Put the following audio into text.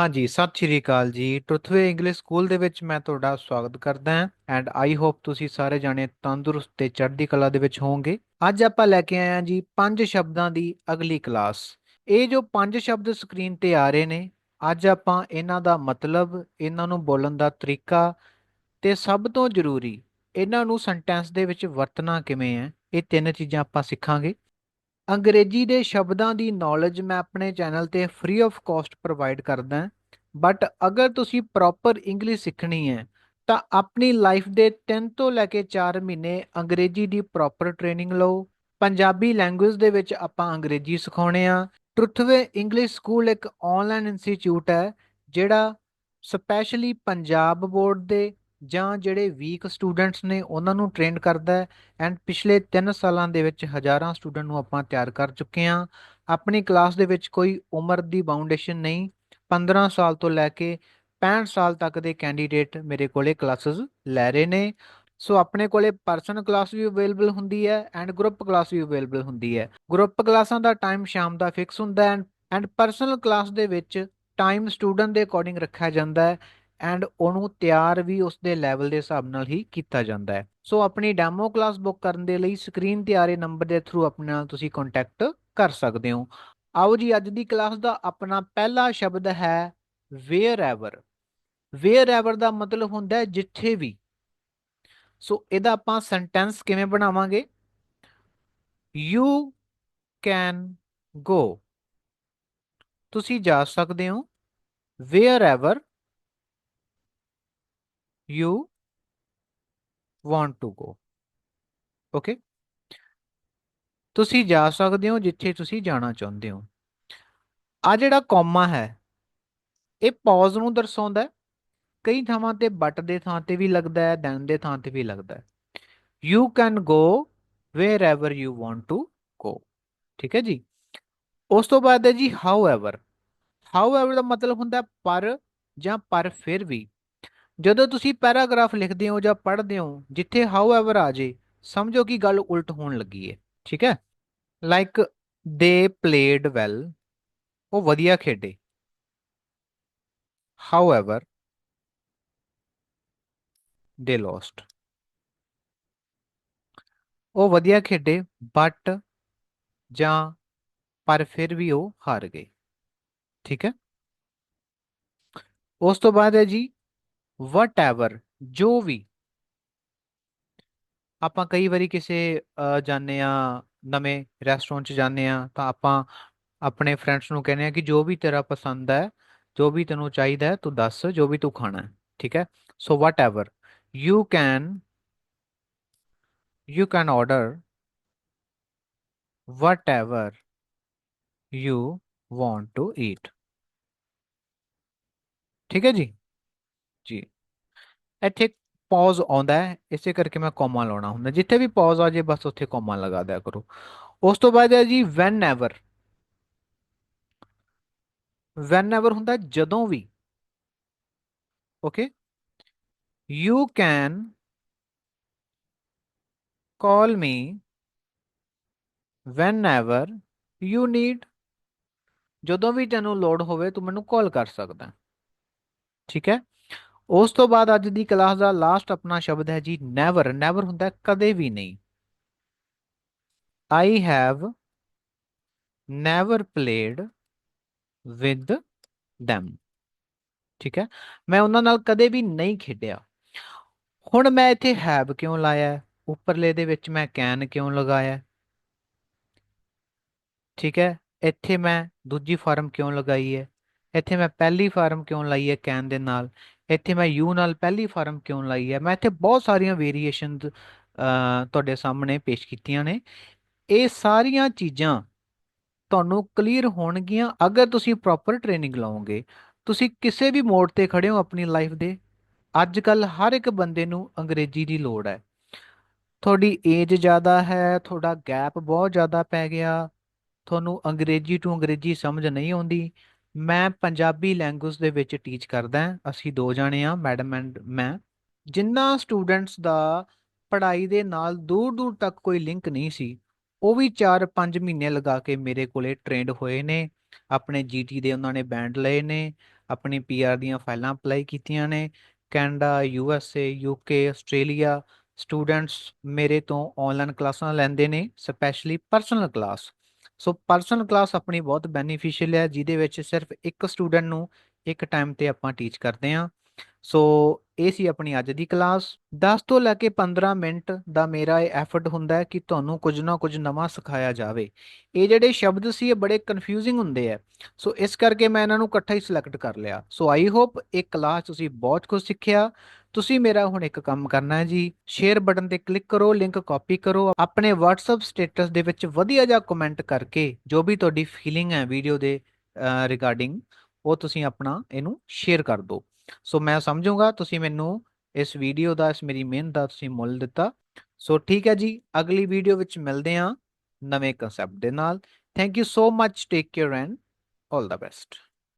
ਹਾਂਜੀ, ਸਤਿ ਸ਼੍ਰੀ ਅਕਾਲ ਜੀ। ਟਰੁਥਵੇ ਇੰਗਲਿਸ਼ ਸਕੂਲ ਦੇ ਵਿੱਚ ਮੈਂ ਤੁਹਾਡਾ ਸਵਾਗਤ ਕਰਦਾ ਹਾਂ ਐਂਡ ਆਈ ਹੋਪ ਤੁਸੀਂ ਸਾਰੇ ਜਾਣੇ ਤੰਦਰੁਸਤ ਤੇ ਚੜ੍ਹਦੀ ਕਲਾ ਦੇ ਵਿੱਚ ਹੋਵੋਗੇ। ਅੱਜ ਆਪਾਂ ਲੈ ਕੇ ਆਏ ਹਾਂ ਜੀ ਪੰਜ ਸ਼ਬਦਾਂ ਦੀ ਅਗਲੀ ਕਲਾਸ। ਇਹ ਜੋ ਪੰਜ ਸ਼ਬਦ ਸਕਰੀਨ ਤੇ ਆ ਰਹੇ ਨੇ, ਅੱਜ ਆਪਾਂ ਇਹਨਾਂ ਦਾ ਮਤਲਬ, ਇਹਨਾਂ ਨੂੰ ਬੋਲਣ ਦਾ ਤਰੀਕਾ ਤੇ ਸਭ ਤੋਂ ਜ਼ਰੂਰੀ, ਇਹਨਾਂ ਨੂੰ ਸੈਂਟੈਂਸ ਦੇ ਵਿੱਚ ਵਰਤਣਾ ਕਿਵੇਂ ਹੈ, ਇਹ ਤਿੰਨ ਚੀਜ਼ਾਂ ਆਪਾਂ ਸਿੱਖਾਂਗੇ। ਅੰਗਰੇਜ਼ੀ ਦੇ ਸ਼ਬਦਾਂ ਦੀ ਨੌਲੇਜ ਮੈਂ ਆਪਣੇ ਚੈਨਲ ਤੇ ਫ੍ਰੀ ਆਫ ਕਾਸਟ ਪ੍ਰੋਵਾਈਡ ਕਰਦਾ ਬਟ ਅਗਰ ਤੁਸੀਂ ਪ੍ਰੋਪਰ ਇੰਗਲਿਸ਼ ਸਿੱਖਣੀ ਹੈ, ਤਾਂ ਆਪਣੀ ਲਾਈਫ ਦੇ 3 ਤੋਂ ਲੈ ਕੇ 4 ਮਹੀਨੇ ਅੰਗਰੇਜ਼ੀ ਦੀ ਪ੍ਰੋਪਰ ਟ੍ਰੇਨਿੰਗ ਲਓ। ਪੰਜਾਬੀ ਲੈਂਗੁਏਜ ਦੇ ਵਿੱਚ ਆਪਾਂ ਅੰਗਰੇਜ਼ੀ ਸਿਖਾਉਣੇ ਆ ਟਰੁਥਵੇ ਇੰਗਲਿਸ਼ ਸਕੂਲ ਇੱਕ ਆਨਲਾਈਨ ਇੰਸਟੀਚਿਊਟ ਹੈ, ਜਿਹੜਾ ਸਪੈਸ਼ਲੀ ਪੰਜਾਬ ਬੋਰਡ ਦੇ ਜਾਂ ਜਿਹੜੇ ਵੀਕ ਸਟੂਡੈਂਟਸ ਨੇ ਉਹਨਾਂ ਨੂੰ ਟ੍ਰੇਨ ਕਰਦਾ ਹੈ ਐਂਡ ਪਿਛਲੇ 3 ਸਾਲਾਂ ਦੇ ਵਿੱਚ ਹਜ਼ਾਰਾਂ ਸਟੂਡੈਂਟ ਨੂੰ ਆਪਾਂ ਤਿਆਰ ਕਰ ਚੁੱਕੇ ਹਾਂ। ਆਪਣੀ ਕਲਾਸ ਦੇ ਵਿੱਚ ਕੋਈ ਉਮਰ ਦੀ ਬਾਉਂਡੇਸ਼ਨ ਨਹੀਂ। 15 ਸਾਲ ਤੋਂ ਲੈ ਕੇ 65 ਸਾਲ ਤੱਕ ਦੇ ਕੈਂਡੀਡੇਟ ਮੇਰੇ ਕੋਲੇ ਕਲਾਸਿਸ ਲੈ ਰਹੇ ਨੇ। ਸੋ ਆਪਣੇ ਕੋਲੇ ਪਰਸਨਲ ਕਲਾਸ ਵੀ ਅਵੇਲੇਬਲ ਹੁੰਦੀ ਹੈ ਐਂਡ ਗਰੁੱਪ ਕਲਾਸ ਵੀ ਅਵੇਲੇਬਲ ਹੁੰਦੀ ਹੈ। ਗਰੁੱਪ ਕਲਾਸਾਂ ਦਾ ਟਾਈਮ ਸ਼ਾਮ ਦਾ ਫਿਕਸ ਹੁੰਦਾ ਹੈ ਐਂਡ ਪਰਸਨਲ ਕਲਾਸ ਦੇ ਵਿੱਚ ਟਾਈਮ ਸਟੂਡੈਂਟ ਦੇ ਅਕੋਰਡਿੰਗ ਰੱਖਿਆ ਜਾਂਦਾ ਹੈ। ਐਂਡ ਉਹਨੂੰ ਤਿਆਰ ਵੀ ਉਸ ਦੇ ਲੈਵਲ ਦੇ ਹਿਸਾਬ ਨਾਲ ਹੀ ਕੀਤਾ ਜਾਂਦਾ ਹੈ। ਸੋ ਆਪਣੀ ਡੈਮੋ ਕਲਾਸ ਬੁੱਕ ਕਰਨ ਦੇ ਲਈ ਸਕਰੀਨ ਤੇ ਆ ਰਹੇ ਨੰਬਰ ਦੇ ਥਰੂ ਆਪਣੇ ਨਾਲ ਤੁਸੀਂ ਕੰਟੈਕਟ ਕਰ ਸਕਦੇ ਹੋ। ਆਓ ਜੀ, ਅੱਜ ਦੀ ਕਲਾਸ ਦਾ ਆਪਣਾ ਪਹਿਲਾ ਸ਼ਬਦ ਹੈ ਵੇਅਰ ਐਵਰ ਵੇਅਰ ਐਵਰ ਦਾ ਮਤਲਬ ਹੁੰਦਾ ਹੈ ਜਿੱਥੇ ਵੀ। ਸੋ ਇਹਦਾ ਆਪਾਂ ਸੈਂਟੈਂਸ ਕਿਵੇਂ ਬਣਾਵਾਂਗੇ? ਯੂ ਕੈਨ ਗੋ ਤੁਸੀਂ ਜਾ ਸਕਦੇ ਹੋ। Wherever you want to go. Okay ਤੁਸੀਂ ਜਾ ਸਕਦੇ ਹੋ ਜਿੱਥੇ ਤੁਸੀਂ ਜਾਣਾ ਚਾਹੁੰਦੇ ਹੋ। ਆ ਜਿਹੜਾ ਕੌਮਾ ਹੈ, ਇਹ ਪੌਜ਼ ਨੂੰ ਦਰਸਾਉਂਦਾ ਹੈ। ਕਈ ਥਾਵਾਂ ਤੇ ਬਟ ਦੇ ਥਾਂ ਤੇ ਵੀ ਲੱਗਦਾ ਹੈ ਦੈਨ ਦੇ ਥਾਂ ਤੇ ਵੀ ਲੱਗਦਾ ਹੈ। You can go wherever you want to go ਠੀਕ ਹੈ ਜੀ? ਉਸ ਤੋਂ ਬਾਅਦ ਹੈ ਜੀ ਹਾਊ ਐਵਰ ਹਾਊ ਐਵਰ ਦਾ ਮਤਲਬ ਹੁੰਦਾ ਪਰ ਜਾਂ ਪਰ ਫਿਰ ਵੀ। ਜਦੋਂ ਤੁਸੀਂ ਪੈਰਾਗ੍ਰਾਫ ਲਿਖਦੇ ਹੋ ਜਾਂ ਪੜ੍ਹਦੇ ਹੋ, ਜਿੱਥੇ ਹਾਊ ਐਵਰ ਆ ਜੇ, ਸਮਝੋ ਕਿ ਗੱਲ ਉਲਟ ਹੋਣ ਲੱਗੀ ਹੈ ਠੀਕ ਹੈ? ਲਾਈਕ ਦੇ ਪਲੇਡ ਵੈਲ ਉਹ ਵਧੀਆ ਖੇਡੇ। ਹਾਊ ਐਵਰ ਦੇ ਲੋਸਟ ਉਹ ਵਧੀਆ ਖੇਡੇ ਬਟ ਜਾਂ, ਪਰ ਫਿਰ ਵੀ ਉਹ ਹਾਰ ਗਏ, ਠੀਕ ਹੈ? ਉਸ ਤੋਂ ਬਾਅਦ ਹੈ ਜੀ ਵਟਐਵਰ ਜੋ ਵੀ ਆਪਾਂ ਕਈ ਵਾਰੀ ਕਿਸੇ ਜਾਣੇ ਆ ਨਵੇਂ ਰੈਸਟੋਰੈਂਟ 'ਚ ਜਾਂਦੇ ਆ ਤਾਂ ਆਪਾਂ ਆਪਣੇ ਫਰੈਂਡਸ ਨੂੰ ਕਹਿੰਦੇ ਆ ਕਿ ਜੋ ਵੀ ਤੇਰਾ ਪਸੰਦ ਹੈ ਜੋ ਵੀ ਤੈਨੂੰ ਚਾਹੀਦਾ ਹੈ ਤੂੰ ਦੱਸ ਜੋ ਵੀ ਤੂੰ ਖਾਣਾ ਹੈ ਠੀਕ ਹੈ so whatever you can you can order whatever you want to eat. ਠੀਕ ਹੈ ਜੀ ਜੀ। ਇੱਥੇ ਪੌਜ਼ ਆਉਂਦਾ ਹੈ, ਇਸੇ ਕਰਕੇ ਮੈਂ ਕੋਮਾ ਲਾਉਣਾ ਹੁੰਦਾ। ਜਿੱਥੇ ਵੀ ਪੌਜ਼ ਆ ਜੇ ਬਸ ਉੱਥੇ ਕੋਮਾ ਲਗਾ ਦਿਆ ਕਰੋ। ਉਸ ਤੋਂ ਬਾਅਦ ਹੈ ਜੀ ਵੈਨ ਐਵਰ ਵੈਨ ਐਵਰ ਹੁੰਦਾ ਜਦੋਂ ਵੀ। Okay you can call me whenever you need ਜਦੋਂ ਵੀ ਤੈਨੂੰ ਲੋੜ ਹੋਵੇ, ਤੂੰ ਮੈਨੂੰ ਕਾਲ ਕਰ ਸਕਦਾ। ਠੀਕ ਹੈ? ਉਸ ਤੋਂ ਬਾਅਦ ਅੱਜ ਦੀ ਕਲਾਸ ਦਾ ਲਾਸਟ ਆਪਣਾ ਸ਼ਬਦ ਹੈ ਜੀ ਨੈਵਰ ਨੈਵਰ ਹੁੰਦਾ ਕਦੇ ਵੀ ਨਹੀਂ। I have never played with them ਠੀਕ ਹੈ? ਮੈਂ ਉਹਨਾਂ ਨਾਲ ਕਦੇ ਵੀ ਨਹੀਂ ਖੇਡਿਆ। ਹੁਣ ਮੈਂ ਇੱਥੇ ਹੈਵ ਕਿਉਂ ਲਾਇਆ ਉੱਪਰਲੇ ਦੇ ਵਿੱਚ ਮੈਂ ਕੈਨ ਕਿਉਂ ਲਗਾਇਆ ਠੀਕ ਹੈ? ਇੱਥੇ ਮੈਂ ਦੂਜੀ ਫਾਰਮ ਕਿਉਂ ਲਗਾਈ ਹੈ? ਇੱਥੇ ਮੈਂ ਪਹਿਲੀ ਫਾਰਮ ਕਿਉਂ ਲਾਈ ਹੈ ਕੈਨ ਦੇ ਨਾਲ? ਇੱਥੇ ਮੈਂ ਯੂ ਨਾਲ ਪਹਿਲੀ ਫਾਰਮ ਕਿਉਂ ਲਾਈ ਹੈ? ਮੈਂ ਇੱਥੇ ਬਹੁਤ ਸਾਰੀਆਂ ਵੇਰੀਏਸ਼ਨਸ ਤੁਹਾਡੇ ਸਾਹਮਣੇ ਪੇਸ਼ ਕੀਤੀਆਂ ਨੇ। ਇਹ ਸਾਰੀਆਂ ਚੀਜ਼ਾਂ ਤੁਹਾਨੂੰ ਕਲੀਅਰ ਹੋਣਗੀਆਂ ਅਗਰ ਤੁਸੀਂ ਪ੍ਰੋਪਰ ਟ੍ਰੇਨਿੰਗ ਲਾਓਗੇ ਤੁਸੀਂ ਕਿਸੇ ਵੀ ਮੋੜ ਤੇ ਖੜੇ ਹੋ ਆਪਣੀ ਲਾਈਫ ਦੇ। ਅੱਜ ਕੱਲ ਹਰ ਇੱਕ ਬੰਦੇ ਨੂੰ ਅੰਗਰੇਜ਼ੀ ਦੀ ਲੋੜ ਹੈ। ਤੁਹਾਡੀ ਏਜ ਜ਼ਿਆਦਾ ਹੈ, ਤੁਹਾਡਾ ਗੈਪ ਬਹੁਤ ਜ਼ਿਆਦਾ ਪੈ ਗਿਆ। ਤੁਹਾਨੂੰ ਅੰਗਰੇਜ਼ੀ ਟੂ ਅੰਗਰੇਜ਼ੀ ਸਮਝ ਨਹੀਂ ਆਉਂਦੀ। ਮੈਂ ਪੰਜਾਬੀ ਲੈਂਗੁਏਜ ਦੇ ਵਿੱਚ ਟੀਚ ਕਰਦਾ ਅਸੀਂ ਦੋ ਜਾਣੇ ਆ ਮੈਡਮ ਐਂਡ ਮੈਂ। ਜਿੰਨਾ ਸਟੂਡੈਂਟਸ ਦਾ ਪੜ੍ਹਾਈ ਦੇ ਨਾਲ ਦੂਰ ਦੂਰ ਤੱਕ ਕੋਈ ਲਿੰਕ ਨਹੀਂ ਸੀ, ਉਹ ਵੀ 4-5 ਮਹੀਨੇ ਲਗਾ ਕੇ ਮੇਰੇ ਕੋਲੇ ਟ੍ਰੇਨਡ ਹੋਏ ਨੇ, ਆਪਣੇ ਜੀਟੀ ਦੇ ਉਹਨਾਂ ਨੇ ਬੈਂਡ ਲਏ ਨੇ, ਆਪਣੀ ਪੀਆਰ ਦੀਆਂ ਫਾਈਲਾਂ ਅਪਲਾਈ ਕੀਤੀਆਂ ਨੇ, Canada U S A U Australia students ਮੇਰੇ ਤੋਂ ਆਨਲਾਈਨ ਕਲਾਸਾਂ ਲੈਂਦੇ ਨੇ specially personal class so personal class ਆਪਣੀ ਬਹੁਤ ਬੈਨੀਫੀਸ਼ੀਅਲ ਹੈ, ਜਿਹਦੇ ਵਿੱਚ ਸਿਰਫ ਇੱਕ ਸਟੂਡੈਂਟ ਨੂੰ ਇੱਕ ਟਾਈਮ ਤੇ ਆਪਾਂ ਟੀਚ ਕਰਦੇ ਹਾਂ। ਸੋ ਇਹ ਸੀ ਆਪਣੀ ਅੱਜ ਦੀ ਕਲਾਸ। 10 ਤੋਂ ਲੈ ਕੇ 15 ਮਿੰਟ ਦਾ ਮੇਰਾ ਇਹ ਐਫਰਟ ਹੁੰਦਾ ਹੈ ਕਿ ਤੁਹਾਨੂੰ ਕੁਝ ਨਾ ਕੁਝ ਨਵਾਂ ਸਿਖਾਇਆ ਜਾਵੇ। ਇਹ ਜਿਹੜੇ ਸ਼ਬਦ ਸੀ, ਇਹ ਬੜੇ ਕਨਫਿਊਜ਼ਿੰਗ ਹੁੰਦੇ ਆ। ਸੋ ਇਸ ਕਰਕੇ ਮੈਂ ਇਹਨਾਂ ਨੂੰ ਇਕੱਠਾ ਹੀ ਸਿਲੈਕਟ ਕਰ ਲਿਆ। ਸੋ ਆਈ ਹੋਪ ਇਹ ਕਲਾਸ ਤੁਸੀਂ ਬਹੁਤ ਕੁਝ ਸਿੱਖਿਆ। ਤੁਸੀਂ ਮੇਰਾ ਹੁਣ ਇੱਕ ਕੰਮ ਕਰਨਾ ਹੈ ਜੀ। ਸ਼ੇਅਰ ਬਟਨ ਤੇ ਕਲਿੱਕ ਕਰੋ ਲਿੰਕ ਕਾਪੀ ਕਰੋ। ਆਪਣੇ WhatsApp ਸਟੇਟਸ ਦੇ ਵਿੱਚ ਵਧੀਆ ਜਿਹਾ ਕਮੈਂਟ ਕਰਕੇ ਜੋ ਵੀ ਤੁਹਾਡੀ ਫੀਲਿੰਗ ਹੈ ਵੀਡੀਓ ਦੇ ਰਿਗਾਰਡਿੰਗ ਉਹ ਤੁਸੀਂ ਆਪਣਾ ਇਹਨੂੰ ਸ਼ੇਅਰ ਕਰ ਦਿਓ। ਸੋ ਮੈਂ ਸਮਝੂਗਾ, ਤੁਸੀਂ ਮੈਨੂੰ ਇਸ ਵੀਡੀਓ ਦਾ, ਇਸ ਮੇਰੀ ਮਿਹਨਤ ਦਾ ਤੁਸੀਂ ਮੁੱਲ ਦਿੱਤਾ। ਸੋ ਠੀਕ ਹੈ ਜੀ, ਅਗਲੀ ਵੀਡੀਓ ਵਿੱਚ ਮਿਲਦੇ ਹਾਂ ਨਵੇਂ ਕਨਸੈਪਟ ਦੇ ਨਾਲ। Thank you so much take care and all the best